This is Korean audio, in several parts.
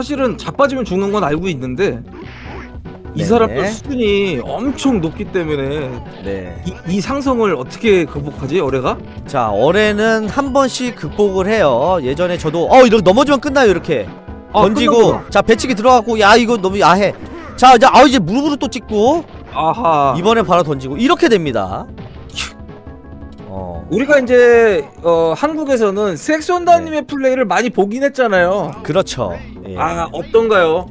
사실은 자빠지면 죽는 건 알고 있는데 이 네네. 사람들 수준이 엄청 높기 때문에 네. 이, 이 상성을 어떻게 극복하지 어뢰가? 자, 어뢰는 한 번씩 극복을 해요. 예전에 저도 어 이렇게 넘어지면 끝나요 이렇게 아, 던지고 끝나구나. 자 배치기 들어가고 야 이거 너무 야해. 자 이제 아 이제 무릎으로 또 찍고 아하 이번에 바로 던지고 이렇게 됩니다. 어 우리가 이제 어, 한국에서는 섹시온다님의 플레이를 많이 보긴 했잖아요. 그렇죠. 예. 아 어떤가요?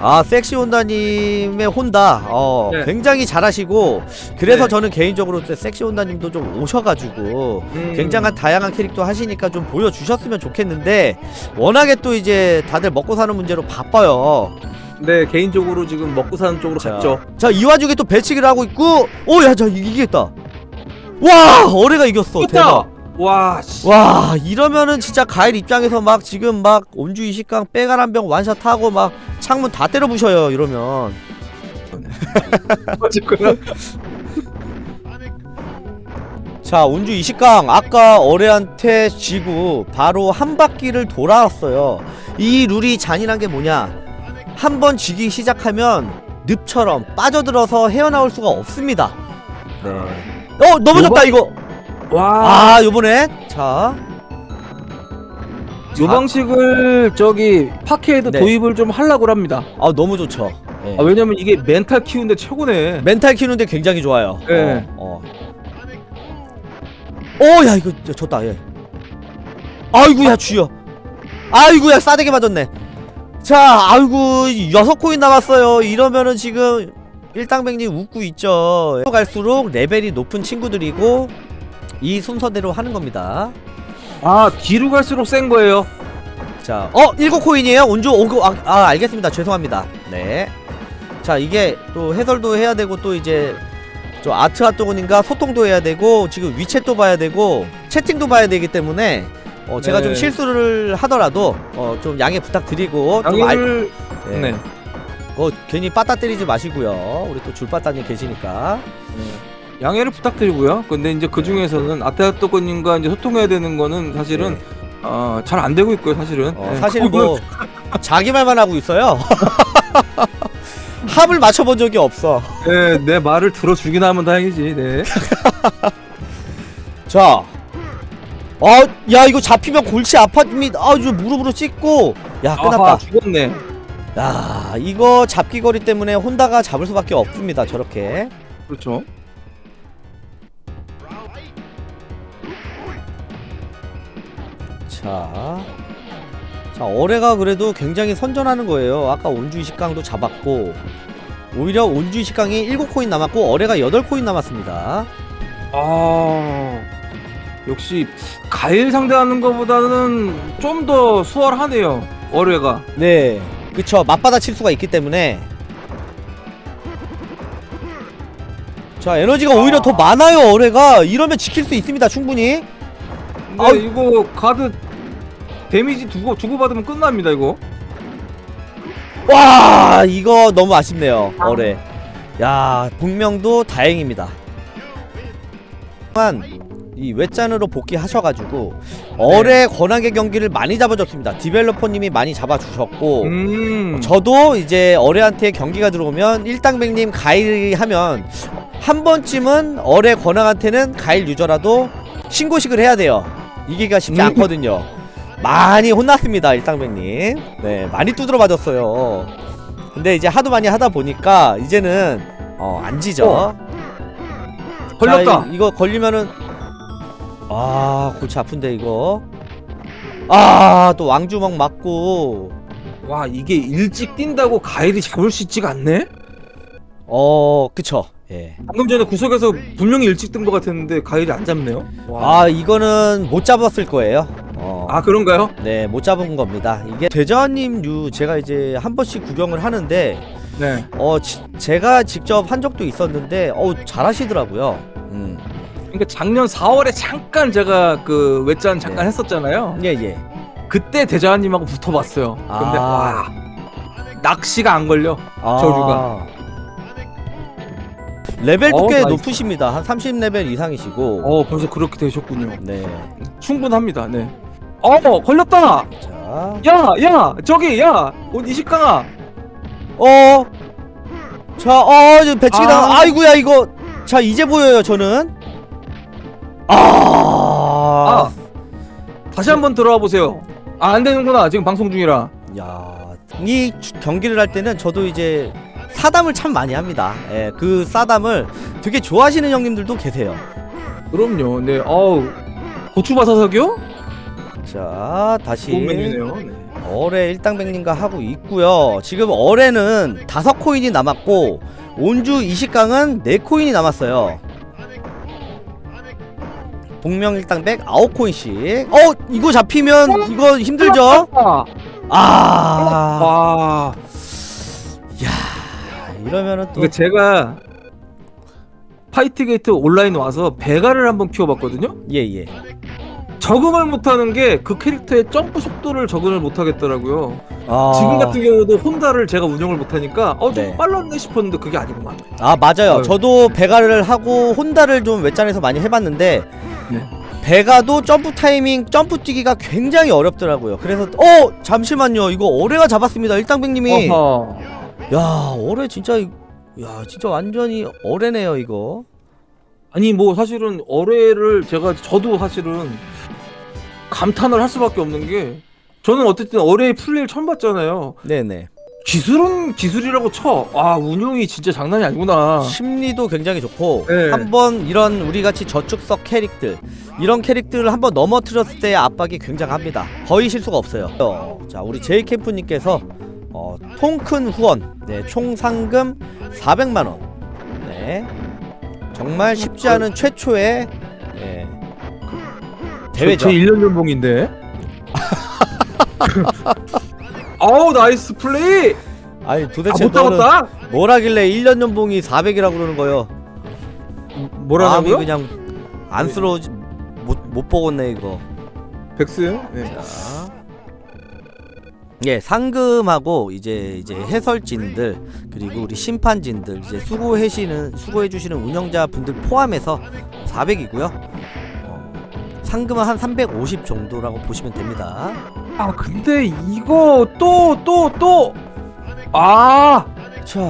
아 섹시 혼다님의 혼다 어 네. 굉장히 잘하시고 그래서 네. 저는 개인적으로 또 섹시 혼다님도 좀 오셔가지고 음. 굉장한 다양한 캐릭터 하시니까 좀 보여주셨으면 좋겠는데 워낙에 또 이제 다들 먹고 사는 문제로 바빠요. 네 개인적으로 지금 먹고 사는 쪽으로 자, 갔죠. 자이 와중에 또 배치기를 하고 있고 오야저 이기겠다. 와 어뢰가 이겼어. 대박. 와, 씨. 와 이러면은 진짜 가일 입장에서 막 지금 막 온주 이식강 빼갈 한 병 완샷 하고 막 창문 다 때려 부셔요 이러면. 자 운주 이식강. 아까 어뢰한테 지고 바로 한 바퀴를 돌아왔어요. 이 룰이 잔인한 게 뭐냐? 한 번 지기 시작하면 늪처럼 빠져들어서 헤어나올 수가 없습니다. 네 어 넘어졌다 이거 와, 아 요번에 자요 방식을 저기 파케에도 네. 도입을 좀 하려고 합니다. 아 너무 좋죠 예. 아, 왜냐면 이게 멘탈 키우는데 최고네. 멘탈 키우는데 굉장히 좋아요 네. 어, 어. 오, 야, 이거 저- 졌다, 얘. 아이고야, 주여. 아이고야, 싸대게 맞았네. 자, 아이고, 여섯 코인 남았어요. 이러면은 지금 일당백님 웃고 있죠. 갈수록 레벨이 높은 친구들이고, 이 순서대로 하는 겁니다. 아 뒤로 갈수록 센 거예요. 자, 어, 일곱 코인이에요? 온주, 오, 아, 아, 알겠습니다. 죄송합니다. 네. 자, 이게 또 해설도 해야 되고, 또 이제, 저 아트 핫도그님과 소통도 해야 되고, 지금 위챗도 봐야 되고, 채팅도 봐야 되기 때문에, 어, 제가 네. 좀 실수를 하더라도, 어, 좀 양해 부탁드리고, 좀 알, 양해를 예. 네. 어, 괜히 빠따 때리지 마시고요. 우리 또 줄빠따님 계시니까. 양해를 부탁드리고요. 근데 이제 그 중에서는 아테아토코님과 이제 소통해야 되는 거는 사실은 어, 잘 안 되고 있고요. 사실은. 네. 어, 네, 사실 그거- 뭐, 자기 말만 하고 있어요. 합을 맞춰본 적이 없어. 네, 내 말을 들어주긴 하면 다행이지. 네. 자, 어, 야 이거 잡히면 골치 아파집니다. 아, 이거 무릎으로 찍고, 야 아하, 끝났다. 죽었네. 야, 이거 잡기 거리 때문에 혼다가 잡을 수밖에 없습니다. 저렇게. 그렇죠. 자, 자 어뢰가 그래도 굉장히 선전하는 거예요. 아까 온주 이식강도 잡았고, 오히려 온주 이식강이 7코인 남았고 어뢰가 8코인 남았습니다. 아 역시 가일 상대하는 것보다는 좀 더 수월하네요. 어뢰가. 네, 그쵸. 맞받아 칠 수가 있기 때문에. 자, 에너지가 오히려 더 많아요, 어뢰가. 이러면 지킬 수 있습니다, 충분히. 근데 아우. 이거 카드 데미지 두고 주고 받으면 끝납니다 이거. 와, 이거 너무 아쉽네요, 어뢰. 야, 복명도 다행입니다. 한, 이 외짠으로 복귀하셔가지고, 어뢰 권한계 경기를 많이 잡아줬습니다. 디벨로퍼님이 많이 잡아주셨고, 음. 저도 이제 어뢰한테 경기가 들어오면 일당백님 가일 하면 한 번쯤은 어뢰 권왕한테는 가일 유저라도 신고식을 해야 돼요. 이기가 쉽지 음. 않거든요. 많이 혼났습니다, 일당백님. 네, 많이 두드려 맞았어요. 근데 이제 하도 많이 하다 보니까 이제는 어, 안 지죠. 어. 걸렸다. 자, 이- 이거 걸리면은 아 골치 아픈데 이거. 아 또 왕주먹 맞고 와 이게 일찍 뛴다고 가일이 잡을 수 있지가 않네? 어 그쵸 예. 방금 전에 구석에서 분명히 일찍 뜬 것 같았는데 가일이 안 잡네요. 와. 아 이거는 못 잡았을 거예요 어. 아 그런가요? 네, 못 잡은 겁니다. 이게 대자님 유 제가 이제 한 번씩 구경을 하는데 네. 어 지- 제가 직접 한 적도 있었는데 어 잘하시더라고요. 음. 그러니까 작년 4월에 잠깐 제가 그 외짠 잠깐 네. 했었잖아요. 예, 예. 그때 대자님하고 붙어봤어요. 근데 아. 와 낚시가 안 걸려. 아. 저주가. 레벨도 어, 꽤 나이스. 높으십니다. 한 30레벨 이상이시고. 어 벌써 그렇게 되셨군요. 네. 충분합니다. 네. 어 걸렸다. 자. 자, 야, 야, 저기, 야, 어, 이식강아. 어, 자, 어, 이제 배치기 아. 당. 아이구야 이거. 자, 이제 보여요 저는. 아, 아, 다시 한번 들어와 보세요. 아, 안 되는구나. 지금 방송 중이라. 야, 이 주- 경기를 할 때는 저도 이제 사담을 참 많이 합니다. 예, 그 사담을 되게 좋아하시는 형님들도 계세요. 그럼요. 네, 어우, 고추바사삭이요? 자, 다시 메뉴네요. 네. 어뢰 일당백님과 하고 있고요. 지금 어뢰는 다섯 코인이 남았고 온주 이식강은 네 코인이 남았어요. 복명 일당백 아홉 코인씩. 어, 이거 잡히면 이거 힘들죠? 아, 아, 아, 이러면은 또 이거 제가 파이트게이트 온라인 와서 베가를 한번 키워봤거든요. 예, 예. 적응을 못하는 게 그 캐릭터의 점프 속도를 적응을 못하겠더라고요. 아, 지금 같은 경우도 혼다를 제가 운영을 못하니까 어좀 네. 빨랐네 싶었는데 그게 아니구만. 아 맞아요. 어. 저도 베가를 하고 혼다를 좀 외짠에서 많이 해봤는데 네. 베가도 점프 타이밍, 점프 뛰기가 굉장히 어렵더라고요. 그래서 어 잠시만요. 이거 어뢰가 잡았습니다. 일당백님이 어허. 야 어뢰 진짜 이- 야 진짜 완전히 어뢰네요 이거. 아니 뭐 사실은 어뢰를 제가 저도 사실은 감탄을 할 수밖에 없는 게 저는 어쨌든 어뢰의 플레이를 처음 봤잖아요. 네네. 기술은 기술이라고 쳐. 아 운용이 진짜 장난이 아니구나. 심리도 굉장히 좋고 네. 한번 이런 우리 같이 저축석 캐릭들 이런 캐릭들을 한번 넘어뜨렸을 때의 압박이 굉장합니다. 거의 실수가 없어요. 어, 자 우리 제이 캠프님께서 어, 통큰 후원, 네, 총 상금 400만 원. 네, 정말 쉽지 않은 최초의 예, 대회죠. 제 1년 연봉인데. 아우 나이스 플레이. 아니 도대체 아 못 너는 잡았다. 뭘 하길래 1년 연봉이 400이라고 그러는 거예요? 뭐라고요? 그냥 안쓰러워지 못, 못 보겠네 이거. 백스요? 네. 자. 예, 상금하고 이제 이제 해설진들 그리고 우리 심판진들 이제 수고해 주시는 수고해 주시는 운영자 분들 포함해서 400이고요. 어, 상금은 한 350 정도라고 보시면 됩니다. 아 근데 이거 또 또 또. 아. 자,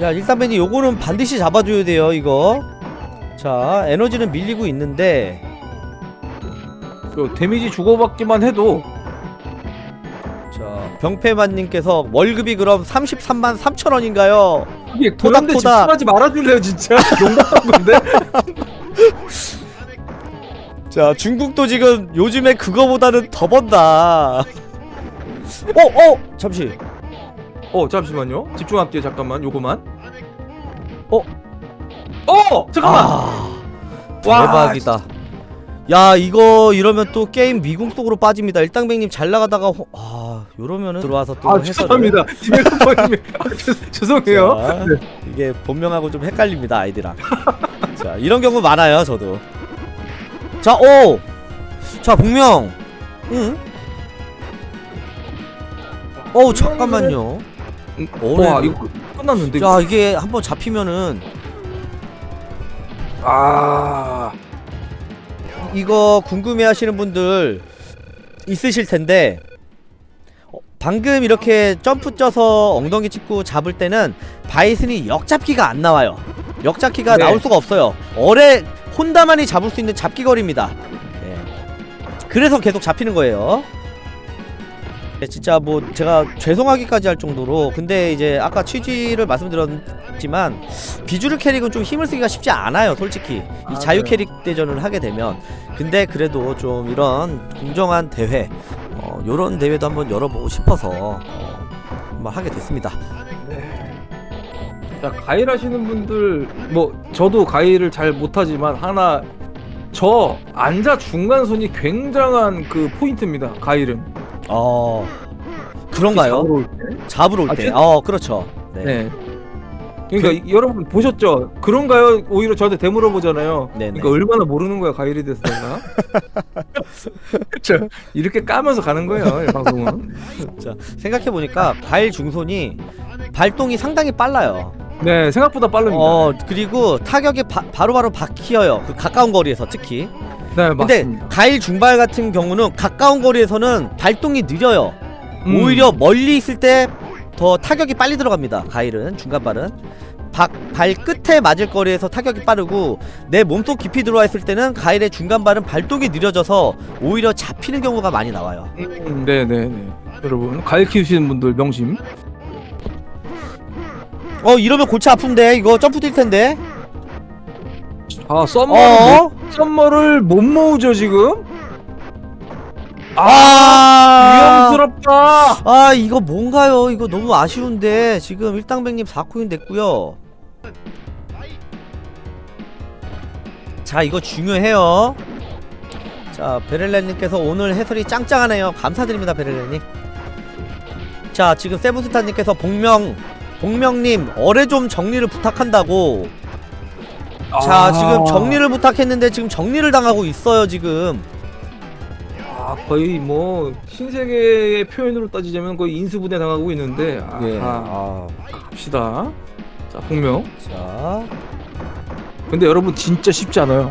야 일단맨이 요거는 반드시 잡아줘야 돼요 이거. 자, 에너지는 밀리고 있는데 그 데미지 주고받기만 해도 자 병패만님께서 월급이 그럼 33만 3천 원인가요? 이게 그런데. 집중하지 말아줄래요 진짜 농담한 건데 자 중국도 지금 요즘에 그거보다는 더 번다. 어? 어? 잠시. 어 잠시만요. 집중할게요 잠깐만 요거만. 어? 어! 잠깐만! 아 와, 대박이다. 야 이거 이러면 또 게임 미궁 속으로 빠집니다. 일당백님 잘 나가다가 호... 아 요러면은 들어와서 또 아 해설을- 죄송합니다. 이메일퍼님이 아, 죄- 죄송해요. 자, 이게 본명하고 좀 헷갈립니다 아이디랑 자 이런 경우 많아요 저도 자 오자 본명 응? 어우 잠깐만요 와 이거 끝- 끝났는데 자 이게 한번 잡히면은 아 이거 궁금해 하시는 분들 있으실 텐데 어, 방금 이렇게 점프 쪄서 엉덩이 찍고 잡을 때는 바이슨이 역잡기가 안 나와요. 역잡기가 네. 나올 수가 없어요. 어뢰 혼다만이 잡을 수 있는 잡기거리입니다. 예. 그래서 계속 잡히는 거예요. 네, 진짜 뭐 제가 죄송하기까지 할 정도로 근데 이제 아까 취지를 말씀드렸지만 비주류 캐릭은 좀 힘을 쓰기가 쉽지 않아요 솔직히 이 맞아요. 자유 캐릭 대전을 하게 되면 근데 그래도 좀 이런 공정한 대회 어, 요런 대회도 한번 열어보고 싶어서 어, 한번 하게 됐습니다 자 가일 하시는 분들 뭐 저도 가일을 잘 못하지만 하나 저 앉아 중간선이 굉장한 그 포인트입니다 가일은 어 그런가요? 잡으러 올 때. 잡으러 아, 올때 제- 어 그렇죠 네. 네. 그러니까 이- 여러분 보셨죠? 그런가요? 오히려 저한테 되물어보잖아요. 네네. 그러니까 얼마나 모르는 거야 가일이 됐을까? 그렇죠. 이렇게 까면서 가는 거예요 이 방송은. 자 생각해 보니까 과일 중손이 발동이 상당히 빨라요 네 생각보다 빠릅니다. 어 그리고 타격이 바, 바로바로 박히어요 그 가까운 거리에서 특히 네 근데 맞습니다. 가일 중발 같은 경우는 가까운 거리에서는 발동이 느려요. 음. 오히려 멀리 있을 때 더 타격이 빨리 들어갑니다. 가일은 중간발은 박, 발 끝에 맞을 거리에서 타격이 빠르고 내 몸속 깊이 들어와 있을 때는 가일의 중간발은 발동이 느려져서 오히려 잡히는 경우가 많이 나와요. 음, 네 네 네. 여러분 가일 키우시는 분들 명심. 어 이러면 골치 아픈데 이거 점프 뛸 텐데. 아 썸머를 어? 못, 썸머를 못 모으죠 지금. 아 위험스럽다. 아 이거 뭔가요? 이거 너무 아쉬운데 지금 일당백님 4코인 됐고요. 자 이거 중요해요. 자 베렐레님께서 오늘 해설이 짱짱하네요. 감사드립니다 베렐레님. 자 지금 세부스타님께서 복명 복명님 어뢰 좀 정리를 부탁한다고. 자 아. 지금 정리를 부탁했는데 지금 정리를 당하고 있어요 지금. 아 거의 뭐 신세계의 표현으로 따지자면 거의 인수분해 당하고 있는데. 아, 예. 아, 아, 갑시다. 자 분명. 자 근데 여러분 진짜 쉽지 않아요.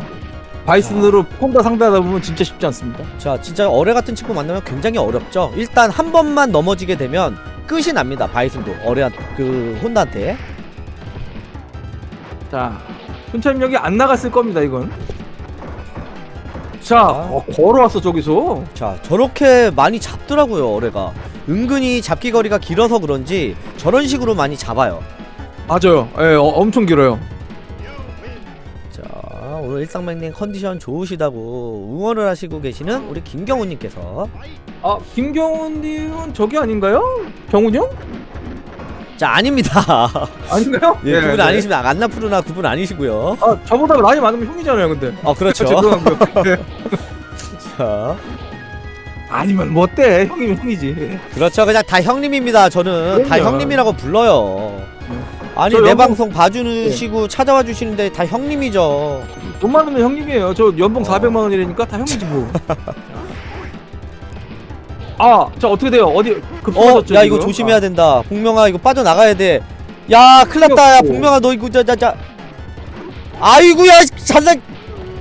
바이슨으로 혼다 상대하다 보면 진짜 쉽지 않습니다. 자 진짜 어뢰 같은 친구 만나면 굉장히 어렵죠 일단 한 번만 넘어지게 되면 끝이 납니다 바이슨도 어뢰한 그 혼다한테 자, 순찰력이 안 나갔을 겁니다, 이건. 자, 어, 걸어왔어, 저기서. 자 저렇게 많이 잡더라고요 어뢰가 은근히 잡기 거리가 길어서 그런지 저런 식으로 많이 잡아요 맞아요. 예, 어, 엄청 길어요. 자 오늘 일상맹님 컨디션 좋으시다고 응원을 하시고 계시는 우리 김경훈님께서 아, 김경훈님은 저기 아닌가요? 경훈 형? 자 아닙니다 아닌가요? 예, 그분 아니시면 안나푸르나 그분 아니시고요 아, 저보다 나이 많으면 형이잖아요, 근데. 어 그렇죠 죄송합니다. 네. 자 아니면 뭐 어때? 형이면 형이지. 그렇죠 그냥 다 형님입니다 저는 다 그럼요. 형님이라고 불러요 아니 저내 연봉- 방송 봐주시고 찾아와 주시는데 다 형님이죠 돈 많으면 형님이에요. 저 연봉 400만 원이라니까 다 형이지 뭐. 아, 자 어떻게 돼요? 어디 급소졌죠? 어야 이거 조심해야 된다 복명아 이거 빠져 나가야 돼 야 큰일났다 야 귀엽고. 복명아 너 이거 자자자 아이고야 잔나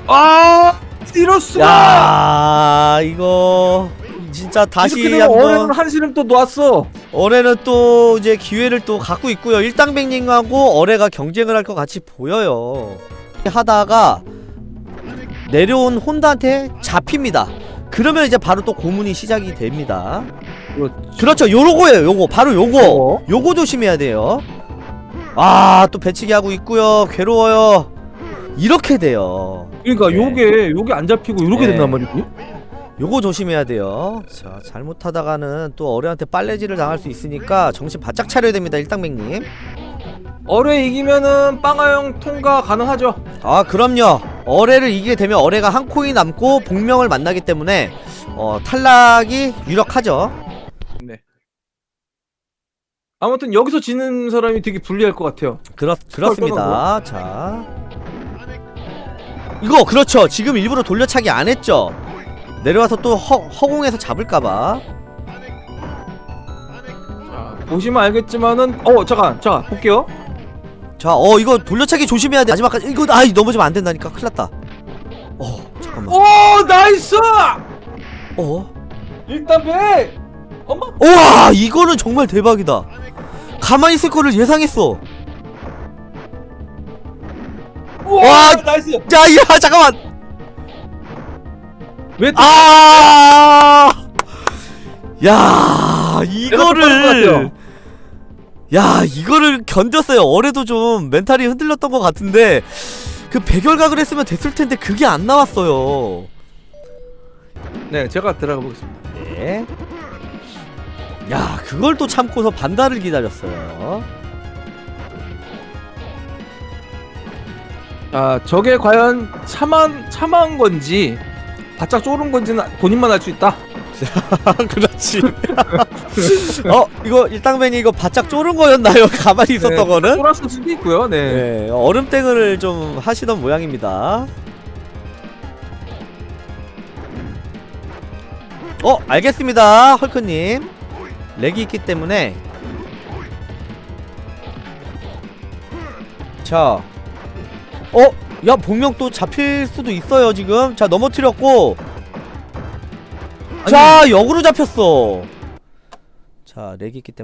아, 이럴 수가. 야 이거 진짜 이렇게 다시 되면 어뢰는 한번 한시름 또 놨어. 어뢰는 또 이제 기회를 또 갖고 있고요. 일당백님하고 어뢰가 경쟁을 할 것 같이 보여요. 하다가 내려온 혼다한테 잡힙니다. 그러면 이제 바로 또 고문이 시작이 됩니다. 그렇죠. 요거예요 요거. 바로 요거. 어? 요거 조심해야 돼요. 아 또 배치기 하고 있고요. 괴로워요. 이렇게 돼요. 그러니까 네. 요게 요게 안 잡히고 이렇게 네. 된단 말이지. 요거 조심해야 돼요. 자 잘못하다가는 또 어뢰한테 빨래질을 당할 수 있으니까 정신 바짝 차려야 됩니다 일당백님. 어뢰 이기면은 빵아형 통과 가능하죠. 아 그럼요. 어뢰를 이기게 되면 어뢰가 한 코인 남고 복명을 만나기 때문에 어 탈락이 유력하죠. 네. 아무튼 여기서 지는 사람이 되게 불리할 것 같아요. 그렇, 그렇습니다. 자. 이거 그렇죠. 지금 일부러 돌려차기 안 했죠 내려와서 또 허, 허공에서 잡을까봐 자, 보시면 알겠지만은 어 잠깐 잠깐 볼게요. 자 어 이거 돌려차기 조심해야 돼 마지막까지 이거 아이 넘어지면 안 된다니까 큰일 났다 어 잠깐만 오 나이스! 어 일단 배. 엄마. 우와 이거는 정말 대박이다 가만히 있을 거를 예상했어 우와 와! 나이스. 야야 잠깐만 왜? 아! 야, 이거를. 야, 이거를 견뎠어요. 어뢰도 좀 멘탈이 흔들렸던 것 같은데 그 백열각을 했으면 됐을 텐데 그게 안 나왔어요. 네 제가 들어가 보겠습니다. 네. 야, 그걸 또 참고서 반달을 기다렸어요. 아 저게 과연 참한 참한 건지 바짝 쪼른 건지는 본인만 알 수 있다. 그렇지. 어, 이거 일당맨이 이거 바짝 쪼른 거였나요? 가만히 있었던 네, 거는? 쫄았을 수도 있고요. 네. 네, 얼음땡을 좀 하시던 모양입니다. 어, 알겠습니다, 헐크님. 렉이 있기 때문에. 자, 어, 야 본명 또 잡힐 수도 있어요 지금. 자 넘어뜨렸고. 자 역으로 잡혔어. 자 렉이 있기 때문에